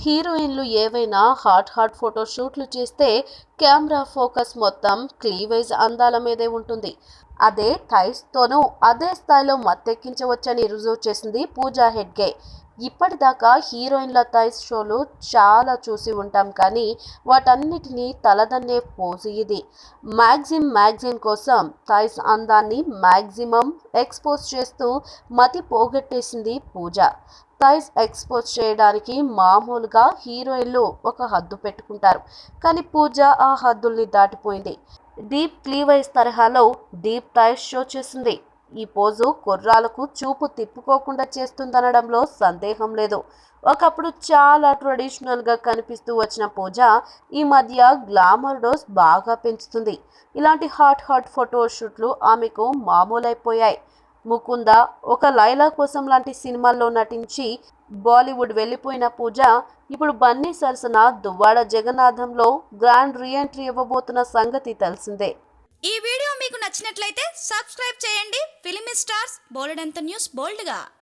హీరోయిన్లు ఏవైనా hot hot photo షూట్లు చేస్తే కెమెరా ఫోకస్ మొత్తం క్లీవేజ్ అందాల మీదే ఉంటుంది. అదే థైస్తోనూ అదే స్థాయిలో మత్తెక్కించవచ్చని రుజువు చేసింది పూజా హెడ్గే ఇప్పటిదాకా హీరోయిన్ల థైస్ షోలు చాలా చూసి ఉంటాం కానీ వాటన్నిటినీ తలదన్నే పోజు ఇది. మ్యాగ్జిమ్ మ్యాగ్జిన్ కోసం థైస్ అందాన్ని మ్యాక్సిమం ఎక్స్పోజ్ చేస్తూ మతి పోగొట్టేసింది పూజ. థైస్ ఎక్స్పోజ్ చేయడానికి మామూలుగా హీరోయిన్లు ఒక హద్దు పెట్టుకుంటారు. కానీ పూజ ఆ హద్దుల్ని దాటిపోయింది. డీప్ క్లీవైజ్ తరహాలో డీప్ టైస్ షో చేసింది. ఈ పోజు కుర్రాలకు చూపు తిప్పుకోకుండా చేస్తుందనడంలో సందేహం లేదు. ఒకప్పుడు చాలా ట్రెడిషనల్గా కనిపిస్తూ వచ్చిన పూజ ఈ మధ్య గ్లామర్ డోస్ బాగా పెంచుతుంది. ఇలాంటి హాట్ హాట్ ఫోటో షూట్లు ఆమెకు మామూలైపోయాయి. ముకుంద ఒక లైలా కోసం లాంటి సినిమాల్లో నటించి బాలీవుడ్ వెళ్ళిపోయిన పూజ ఇప్పుడు బన్నీ సరసన దువ్వాడ జగన్నాథంలో గ్రాండ్ రీఎంట్రీ ఇవ్వబోతున్న సంగతి తెలిసిందే. ఈ వీడియో మీకు నచ్చినట్లయితే సబ్స్క్రైబ్ చేయండి. ఫిలిం స్టార్స్ బోలెడంత న్యూస్ బోల్డ్గా.